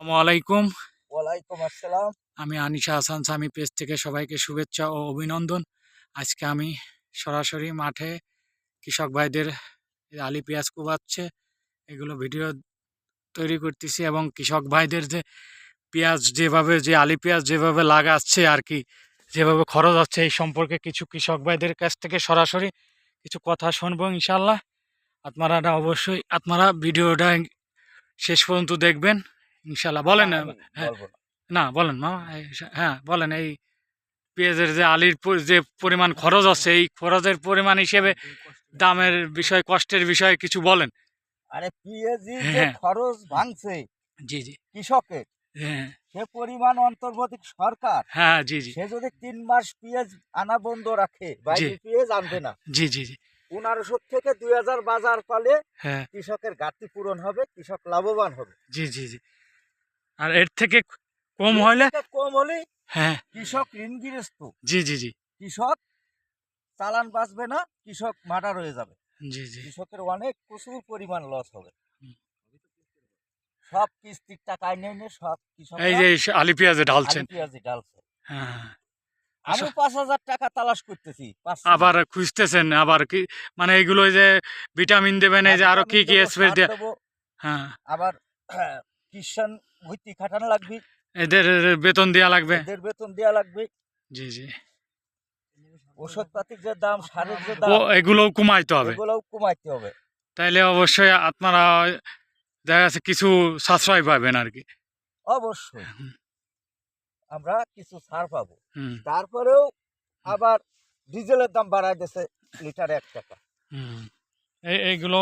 আলাইকুম। ওয়ালাইকুম আসসালাম। আমি আনিশা হাসান সামি পেজ থেকে সবাইকে শুভেচ্ছা ও অভিনন্দন। আজকে আমি সরাসরি মাঠে কৃষক ভাইদের আলি পেঁয়াজ কুবাচ্ছে এগুলো ভিডিও তৈরি করতেছি এবং কৃষক ভাইদের যে পেঁয়াজ যেভাবে যে আলি পেঁয়াজ যেভাবে লাগাচ্ছে আর কি যেভাবে খরচ হচ্ছে এই সম্পর্কে কিছু কৃষক ভাইদের কাছ থেকে সরাসরি কিছু কথা শুনব ইনশাল্লাহ আপনারা অবশ্যই আপনারা ভিডিওটা শেষ পর্যন্ত দেখবেন। ইনশাল্লাহ বলেন না, হ্যাঁ। বলেন মামা হ্যাঁ বলেন এই পেঁয়াজের যে আলির যে পরিমাণ খরচ আছে এই খরচের পরিমাণ হিসেবে দামের বিষয় কষ্টের বিষয়ে কিছু বলেন। আরে পিএজি যে হ্যাঁ। খরচ ভাঙছে জি জি। কৃষকের হ্যাঁ। সে পরিমাণ অন্তর্বর্তী সরকার হ্যাঁ জি জি। সে যদি তিন মাস পেঁয়াজ আনা বন্ধ রাখে বাইরে পেঁয়াজ আনবে না। জি জি জি। পনেরোশো থেকে দুই হাজার বাজার পালে হ্যাঁ। কৃষকের ঘাটতি পূরণ হবে কৃষক লাভবান হবে। জি জি জি। আর এর থেকে কম হলে কম হলে হ্যাঁ। কৃষক ঋণগ্রস্ত। জি জি জি। কৃষক চালান বাঁচবে না কৃষক মার্ডার হয়ে যাবে। জি জি। কৃষকের অনেক প্রচুর পরিমাণ লস হবে। সব কিস্তির টাকা নিয়ে নিয়ে সব কৃষক এই যে আলি পেঁয়াজে ঢালছেন। পেঁয়াজি ডালছে হ্যাঁ। আমি আচ্ছা। পাঁচ হাজার টাকা তালাশ করতেছি আবার খুঁজতেছেন আবার কি? মানে এইগুলো এই যে ভিটামিন দেবেন এই যে আরও কি কি স্প্রে দেবো, দিয়ে হ্যাঁ। আবার কিষান ভর্তি খাটানো লাগবে। এদের বেতন দেওয়া লাগবে। এদের বেতন দেওয়া লাগবে। জি জি। ওষুধপাতির যে দাম সারের যে ও দাম এগুলোও কমাইতে হবে। এগুলোও কমাইতে হবে। তাইলে অবশ্যই আপনারা দেখা যাচ্ছে কিছু সাশ্রয় পাবেন আর কি। অবশ্যই। আমরা কিছু ছাড় পাবো। তারপরেও আবার ডিজেলের দাম বাড়াই দিয়েছে লিটার এক টাকা। এইগুলো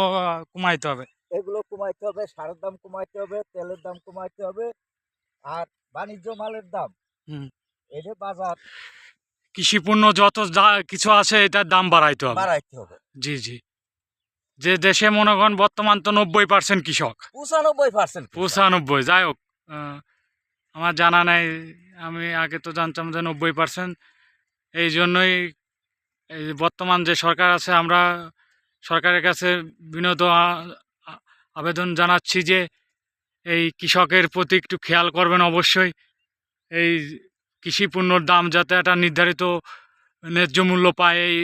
কমাইতে হবে। কমাইতে হবে সারের দাম কমাইতে হবে তেলের দাম কমাইতে হবে আর বাণিজ্য মালের দাম। হুম। এটা বাজার কৃষি পণ্য যত যা কিছু আছে এটার দাম বাড়াইতে হবে। বাড়াইতে হবে। জি জি। যে দেশে মনে করেন বর্তমান তো নব্বই পার্সেন্ট কৃষক। পঁচানব্বই পার্সেন্ট পঁচানব্বই যাই হোক আমার জানা নাই আমি আগে তো জানতাম যে নব্বই পার্সেন্ট। এই জন্যই এই বর্তমান যে সরকার আছে আমরা সরকারের কাছে বিনোদ আবেদন জানাচ্ছি যে এই কৃষকের প্রতি একটু খেয়াল করবেন অবশ্যই। এই কৃষি পণ্যর দাম যাতে একটা নির্ধারিত ন্যায্য মূল্য পায় এই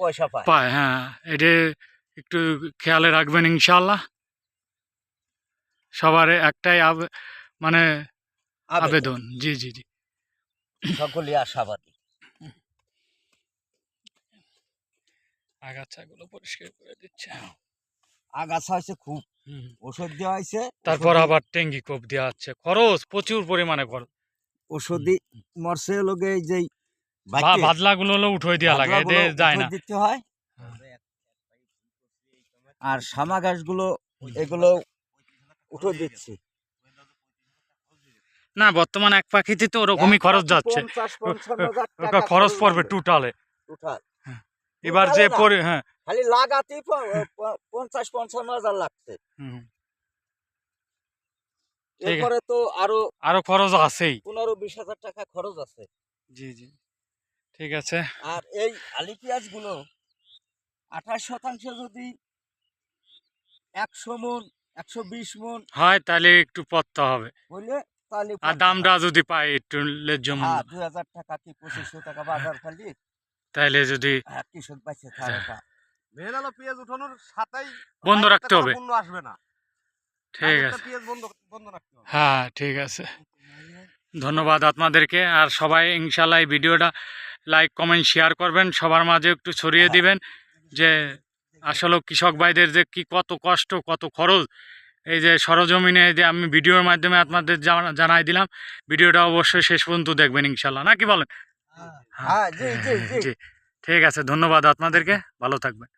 পয়সা পায়। হ্যাঁ এটা একটু খেয়ালে রাখবেন ইনশাল্লাহ সবার একটাই মানে আবেদন জি জি জি। সকলই আশাবাদী। আগাছাগুলো পরিষ্কার করে দিচ্ছে। আগাছা হয়েছে খুব ওষুধ দেওয়া হয়েছে তারপর আবার টেঙ্গি কোপ দেওয়া হচ্ছে। খরচ প্রচুর পরিমাণে খরচ। ওষুধ মরসে লোকে এই যে বা- বাদলাগুলো হলো উঠোই দেওয়া লাগে যায় না। দিতে হয়। আর সামা গাছগুলো এগুলো উঠে দিচ্ছি। না বর্তমান এক পাখিতে তো ওরকমই খরচ যাচ্ছে। খরচ পড়বে। টোটালে। টোটাল। এবার যে পরি হ্যাঁ। খালি পঞ্চাশ পঞ্চান্ন হাজার লাগছে। এরপরে তো আরও আরও খরচ আছেই। পনেরো বিশ হাজার টাকা খরচ আছে। জি জি। ঠিক আছে। আর এই আলি পেঁয়াজগুলো আঠাশ শতাংশ যদি একশো মন একশো বিশ মন হয় তাহলে একটু পড়তে হবে। হইলে তাহলে আর দামটা যদি পাই একটু মূল্য। হ্যাঁ দুই হাজার টাকা কি পঁচিশশো টাকা বাজার খালি? তাইলে যদি বন্ধ রাখতে হবে। না। ঠিক আছে। হ্যাঁ ঠিক আছে। ধন্যবাদ আপনাদেরকে। আর সবাই ইনশাল্লাহ এই ভিডিওটা লাইক কমেন্ট শেয়ার করবেন। সবার মাঝে একটু ছড়িয়ে হ্যাঁ। দিবেন যে আসলে কৃষক ভাইদের যে কি কত কষ্ট কত খরচ। এই যে সরজমিনে যে আমি ভিডিওর মাধ্যমে আপনাদের জানা- জানাই দিলাম। ভিডিওটা অবশ্যই শেষ পর্যন্ত দেখবেন ইনশাল্লাহ নাকি বলেন? হ্যাঁ জি জি জি। জি। ঠিক আছে ধন্যবাদ আপনাদেরকে। ভালো থাকবেন।